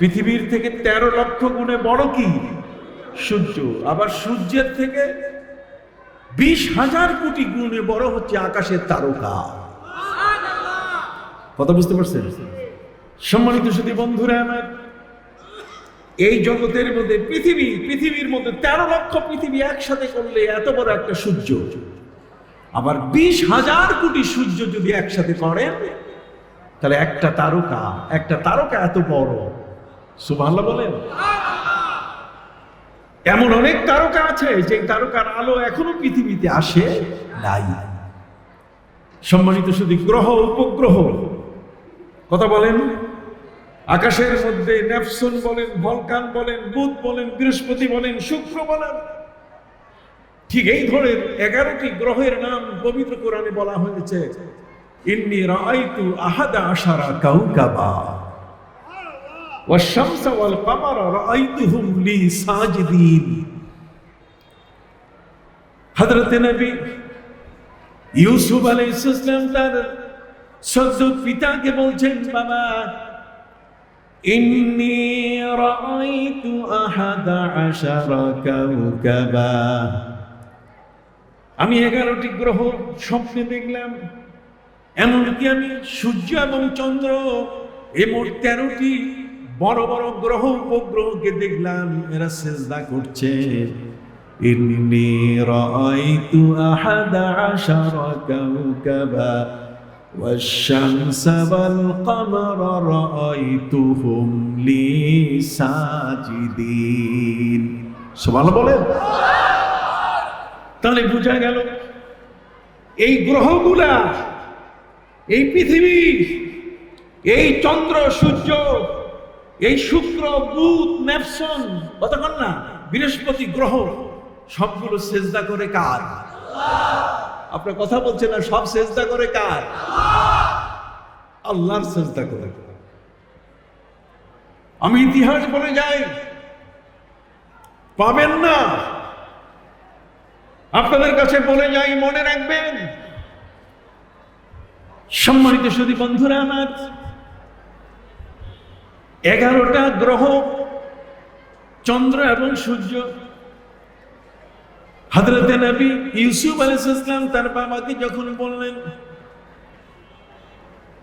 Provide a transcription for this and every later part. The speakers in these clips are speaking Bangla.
পৃথিবীর থেকে তেরো লক্ষ গুণে বড় কি? সূর্য। আবার সূর্যের থেকে বিশ হাজার কোটি গুণে বড় হচ্ছে আকাশের তারকা। কথা বুঝতে পারছেন? সম্মানিত শুধু বন্ধুরা আমার, এই জগতের মধ্যে পৃথিবী, পৃথিবীর মধ্যে তেরো লক্ষ পৃথিবী একসাথে করলে এত বড় একটা সূর্য। আবার বিশ হাজার কোটি সূর্য যদি একসাথে করেন, তাহলে একটা তারকা একটা তারকা এত বড়। সুবহানাল্লাহ বলেন। এমন অনেক তারকা আছে, যে তারকার আলো এখনও পৃথিবীতে আসে নাই। সম্মানিত শুধু গ্রহ, উপগ্রহ। কথা বলেন। আকাশের মধ্যে নেপসন বলেন, ভলকান বলেন, বুধ বলেন, বৃহস্পতি বলেন, শুক্র বলেন। ঠিক এই ধরনের এগারোটি গ্রহের নাম পবিত্র কোরআনে বলা হয়েছে। ইন্নি রাআইতু আহাদা আশারা কাউকাবা। والشمس والقمر رأيتهم لي ساجدين হযরত নবী ইউসুফ আলাইহিস সালাম তার সদ্য পিতাকে বলছেন বাবা ইন্নি রাআইতু আহাদা আশারা কাউকাবা আমি এগারোটি গ্রহ স্বপ্নে দেখলাম এমনকি আমি সূর্য এবং চন্দ্র এ মোট তেরোটি বড় বড় গ্রহ উপগ্রহকে দেখলাম এরা সেজদা করছে ইন্নি রাআইতু আহাদা আশারা কাওকাবা والشمس والقمر رأيتهم لي ساجدين সুবহানাল্লাহ বলেন তাহলে বোঝা গেল এই গ্রহগুলা এই পৃথিবী এই চন্দ্র সূর্য এই শুক্র, বুধ, নেপসন কতক্ষণ না বৃহস্পতি, গ্রহ, সবগুলো সেজদা করে কার? আপনার কথা বলছেন না, সব সেজদা করে কার? আল্লাহর সেজদা করে। আমি ইতিহাস বলে যাই, পাবেন না। আপনাদের কাছে বলে যাই, মনে রাখবেন, সম্মানিত সুদী বন্ধুরা আমার এগারোটা গ্রহ চন্দ্র এবং সূর্য হজরতে নবী ইউসুফ আলাইসালাম তার বাবাকে যখন বললেন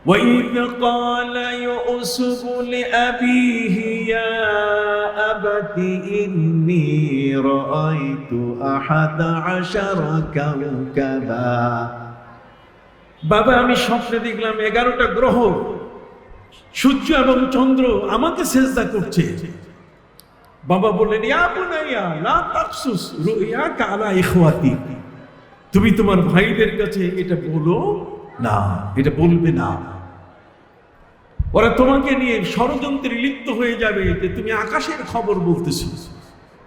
وإذ قال يوسف لأبيه يا أبت إني رأيت أحد عشر كوكبا বাবা আমি স্বপ্নে দেখলাম এগারোটা গ্রহ সূর্য এবং চন্দ্র আমাকে সেজদা করছে। বাবা বললেন তুমি তোমার ভাইদের কাছে এটা বলো না, এটা বলবে না। ওরা তোমাকে নিয়ে ষড়যন্ত্রে লিপ্ত হয়ে যাবে যে তুমি আকাশের খবর বলতেছ।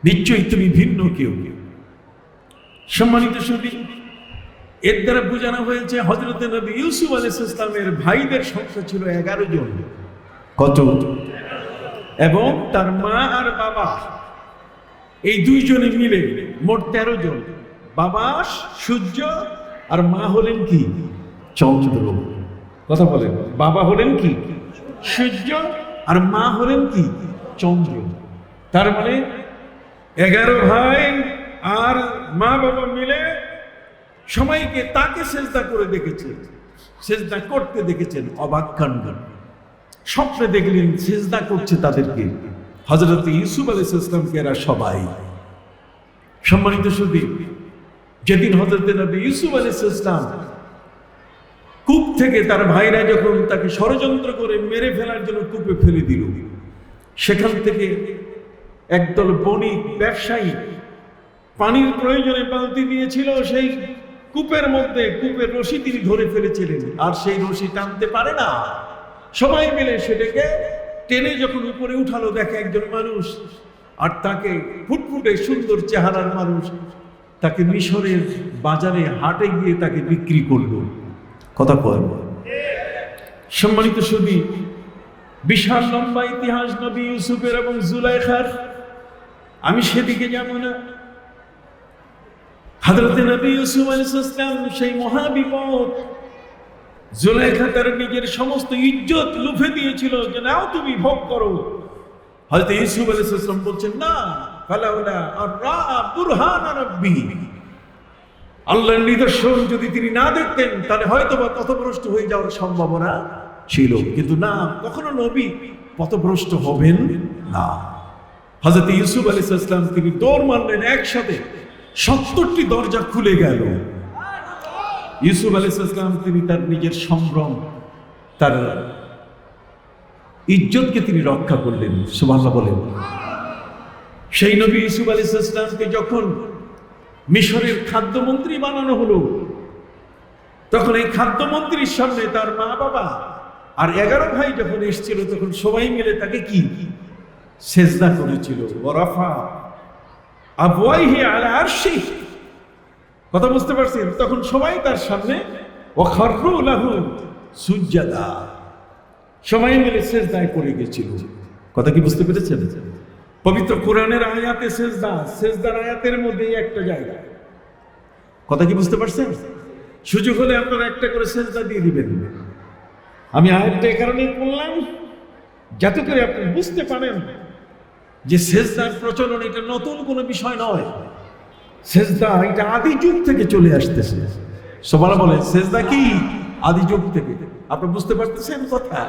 নিশ্চয়ই তুমি ভিন্ন কেউ। কেউ সম্মানিত সুদী এর দ্বারা বোঝানো হয়েছে হজরত নবী ইউসুফ আলাইহিস ইসলামের ভাইদের সংখ্যা ছিল এগারো জন। কত? এবং তার মা আর বাবা এই দুইজনে মিলে মোট তেরো জন। বাবা সূর্য আর মা হলেন কি? চন্দ্র। কথা বলেন বাবা হলেন কি? সূর্য আর মা হলেন কি? চন্দ্র। তার মানে এগারো ভাই আর মা বাবা মিলে সবাইকে তাকে সেজদা করে দেখেছেন সেজদা করতে দেখেছেন অবাক কাণ্ড স্বপ্নে দেখলেন সেজদা করছে তাদেরকে। হজরত ইউসুফ আলী ইসলামকে এরা সবাই। সম্মানিত সুদী যেদিন হজরত নবী ইউসুফ আলী ইসলাম কূপ থেকে তার ভাইরা যখন তাকে ষড়যন্ত্র করে মেরে ফেলার জন্য কূপে ফেলে দিল, সেখান থেকে একদল বণিক ব্যবসায়ী পানির প্রয়োজনে পালতি দিয়েছিল সেই কূপের মধ্যে কূপের রশি তিনি ধরে ফেলেছিলেন। আর সেই রশি টানতে পারে না। সবাই মিলে সেটাকে টেনে যখন উপরে উঠালো, দেখে একজন মানুষ, আর তাকে ফুটফুটে সুন্দর চেহারার মানুষ, তাকে মিশরের বাজারে হাটে গিয়ে তাকে বিক্রি করল। কথা কয়। সম্মানিত সুদী বিশাল লম্বা ইতিহাস নবী ইউসুফের এবং জুলাইখার। আমি সেদিকে যাব না। হাজরতে নবী ইউসুফ আলাইহিসসালাম সেই মহাবিপদ। জুলাইখা তার নিজের সমস্ত ইজ্জত লুফে দিয়েছিল যে, নাও তুমি ভোগ করো। হয়তো ইউসুফ আলাইহিস সালাম বলছেন, না, ফালাউলা আরা বুরহান রাব্বি। আল্লাহর নিদর্শন যদি তিনি না দেখতেন, তাহলে হয়তো বা পথভ্রষ্ট হয়ে যাওয়ার সম্ভাবনা ছিল। কিন্তু না, কখনো নবী পথভ্রষ্ট হবেন না। হজরত ইউসুফ আলী ইসলাম তিনি দৌড় মারলেন একসাথে। সত্তরটি দরজা খুলে গেল। ইউসুফ আলী ইসলাম তিনি তার নিজের সম্ভ্রম, তার ইজ্জতকে তিনি রক্ষা করলেন। সুবহানাল্লাহ বলেন। সেই নবী ইউসুফ আলী ইসলামকে যখন মিশরের খাদ্যমন্ত্রী বানানো হলো, তখন এই খাদ্যমন্ত্রীর সামনে তার মা বাবা আর এগারো ভাই যখন এসেছিল, তখন সবাই মিলে তাকে কি? সেজদা করেছিল। ওরাফা আবওয়াইহি আলা আরশি। কথা বুঝতে পারছেন তখন সবাই তার সামনে ও খররু লাহু সুজ্জাদা। সবাই মিলে সেজদায় পড়ে গেছিল। কথা কি বুঝতে পেরেছেন? পবিত্র কোরআনের আয়াতে সেজদা, সেজদার আয়াতের মধ্যেই একটা জায়গা। কথা কি বুঝতে পারছেন? সুযোগ হলে আপনারা একটা করে সেজদা দিয়ে দিবেন। আমি আয়াতটা এ কারণেই বললাম যাতে করে আপনি বুঝতে পারেন যে সেজদার প্রচলন এটা নতুন কোনো বিষয় নয়। সেজদা এটা আদি যুগ থেকে চলে আসতেছে। সবার বলে সেজদা কি আদি যুগ থেকে? আপনি বুঝতে পারতেছেন কথা?